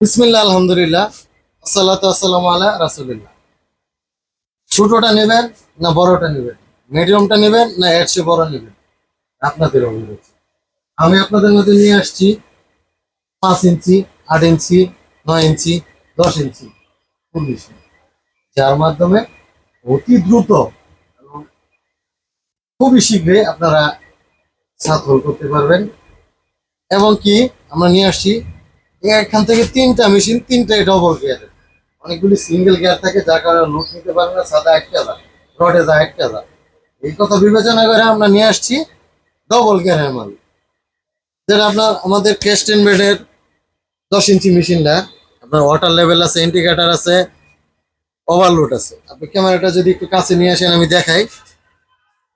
বিসমিল্লাহ, আলহামদুলিল্লাহ, আসসালাতু আসসালামু আলা রাসূলিল্লাহ। ছোটটা নেবেন না বড়টা নেবেন? মিডিয়ামটা নেবেন না এর বড় নেবেন? আপনাদের অনুরোধ। আমি আপনাদের মধ্যে নিয়ে আসছি পাঁচ ইঞ্চি, আট ইঞ্চি, নয় ইঞ্চি, দশ ইঞ্চি উনিশ যার মাধ্যমে অতি দ্রুত এবং খুবই শীঘ্রই আপনারা ছাদ করতে পারবেন। এবং কি আমরা নিয়ে আসছি এখান থেকে তিনটা মেশিন তিনটাই ডবল গিয়ারের অনেকগুলি সিঙ্গেল গিয়ার থাকে, যার কারণে লুট নিতে পারে না, সাদা একটা যা রডে যা একটা যা এই কথা বিবেচনা করে আমরা নিয়ে আসছি ডবল গিয়ারের মাল। যেটা আপনার আমাদের ক্যাস্টেন বেডের দশ ইঞ্চি মেশিনটা আপনার ওয়াটার লেভেল আছে ইন্ডিকেটার আছে ওভারলোড আছে। আপনি ক্যামেরাটা যদি একটু কাছে নিয়ে আসেন, আমি দেখাই।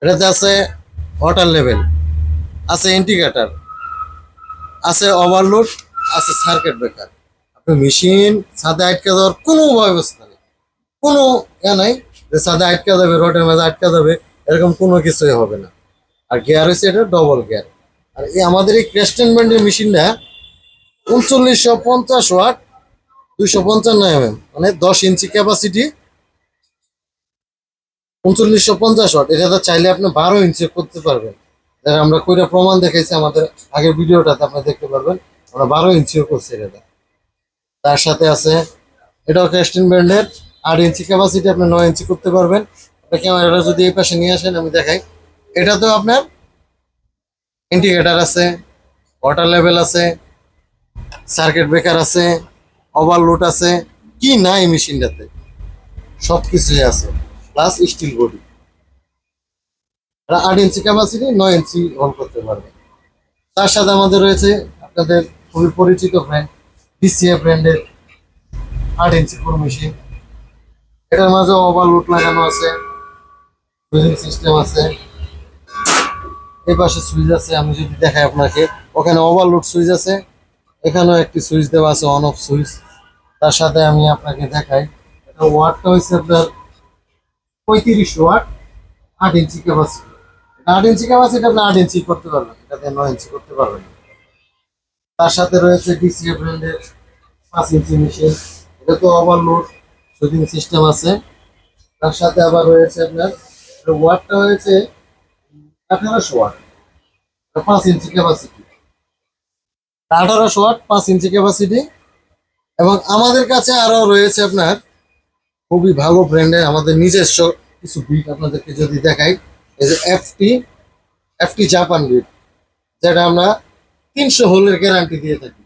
এটাতে আছে ওয়াটার লেভেল আছে ইন্ডিকেটার আছে ওভারলোড আছে সার্কিট ব্রেকার আপনি মেশিন সাদা আটকে যাওয়ার কোনো ব্যবস্থা নেই। কোনো ইয়া নাই যে সাদা আটকে যাবে রোডের মাঝে আটকে যাবে এরকম কোনো কিছুই হবে না। আর গিয়ার হচ্ছে এটা ডবল গিয়ার আর এই আমাদের এই ক্রেস্টেন ব্যান্ডের মেশিনটা উনচল্লিশশো পঞ্চাশ ওয়াট দুইশো পঞ্চান্ন এমএম মানে দশ ইঞ্চি ক্যাপাসিটি উনচল্লিশশো পঞ্চাশ ওয়াট এটা তো চাইলে আপনি বারো ইঞ্চি করতে পারবেন। আমরা কইরা প্রমাণ দেখাইছি আমাদের আগের ভিডিওটাতে আপনি দেখতে পারবেন। আমরা বারো ইঞ্চিও করছি এটা তার সাথে আছে, এটাও ক্যাস্টিন ব্র্যান্ডের আট ইঞ্চি ক্যাপাসিটি আপনি নয় ইঞ্চি করতে পারবেন। ক্যামেরাটা যদি এই পাশে নিয়ে আসেন, আমি দেখাই। এটাতেও আপনার ইন্ডিকেটার আছে ওয়াটার লেভেল আছে সার্কিট ব্রেকার আছে ওভারলোড আছে, কি নাই মেশিনটাতে সব কিছুই আছে প্লাস স্টিল বডি আট ইঞ্চি ক্যাপাসিটি নয় ইঞ্চি অন করতে পারবে তার সাথে আমাদের রয়েছে আপনাদের খুবই পরিচিত ব্র্যান্ড ডিসিএ ব্র্যান্ডের আট ইঞ্চি ফোর মেশিন এটার মাঝে ওভারলোড লাগানো আছে সুইচিং সিস্টেম আছে। এই পাশে সুইচ আছে, আমি যদি দেখাই আপনাকে, ওখানে ওভারলোড সুইচ আছে, এখানেও একটি সুইচ দেওয়া আছে অন অফ সুইচ তার সাথে আমি আপনাকে দেখাই, এটা ওয়াটটা হয়েছে আপনার পঁয়ত্রিশ ওয়াট আট ইঞ্চি ক্যাপাসিটি আট ইঞ্চি ক্যাপাসিটি আপনি আট ইঞ্চি করতে পারবেন, এটাতে নয় ইঞ্চি করতে পারবেন। তার সাথে রয়েছে ডিসিএ ব্র্যান্ডের পাঁচ ইঞ্চি মেশিন এটা তো ওভারলোড সুইচিং সিস্টেম আছে। তার সাথে আবার রয়েছে আপনার ওয়াটটা হয়েছে আঠারোশো ওয়াট পাঁচ ইঞ্চি ক্যাপাসিটি আঠারোশো ওয়াট পাঁচ ইঞ্চি ক্যাপাসিটি এবং আমাদের কাছে আরও রয়েছে আপনার, খুবই ভালো ব্র্যান্ডের আমাদের নিজস্ব কিছু বিট আপনাদেরকে যদি দেখাই, এই যে এফটি এফটি জাপান বিট যেটা আমরা তিনশো হোলের গ্যারান্টি দিয়ে থাকি।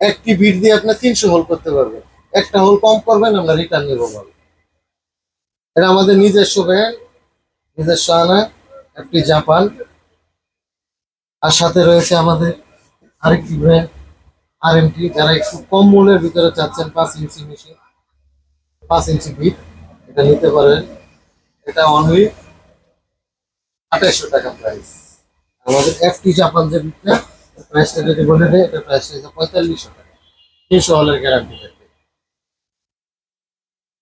একটি বিট দিয়ে আপনার তিনশো হোল করতে পারবেন। একটা হোল কম করবেন, আমরা রিটার্ন নেব পারব এটা আমাদের নিজস্ব ব্র্যান্ড নিজস্ব আনা, একটি জাপান। আর সাথে রয়েছে আমাদের আরেকটি ব্র্যান্ড আর এমটি যারা একটু কম মূল্যের ভিতরে চাচ্ছেন পাঁচ ইঞ্চি মেশিন পাঁচ ইঞ্চি বিট এটা নিতে পারেন। এটা অনলি আঠাইশশো টাকা প্রাইস আমাদের এফটি জাপান যে বিটটা প্রাইসটা যদি বলে দেয় এটা প্রাইসটা হচ্ছে পঁয়তাল্লিশশো টাকা। তিনশো হলের গ্যারান্টি থাকবে।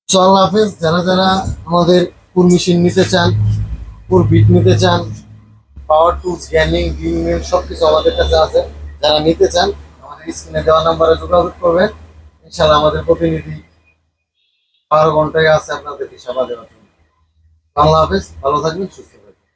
তো আল্লাহ হাফেজ, যারা যারা আমাদের পুর মেশিন নিতে চান, পুর বিট নিতে চান পাওয়ার টুলস গ্যানিং গ্রিন সব কিছু আমাদের কাছে আছে। যারা নিতে চান, আমাদের স্ক্রিনে দেওয়া নাম্বারে যোগাযোগ করবেন। ইনশাল্লাহ আমাদের প্রতিনিধি বারো ঘন্টায় আছে আপনাদের সেবা দেওয়ার জন্য। আল্লাহ হাফেজ, ভালো থাকবেন, সুস্থ থাকবেন।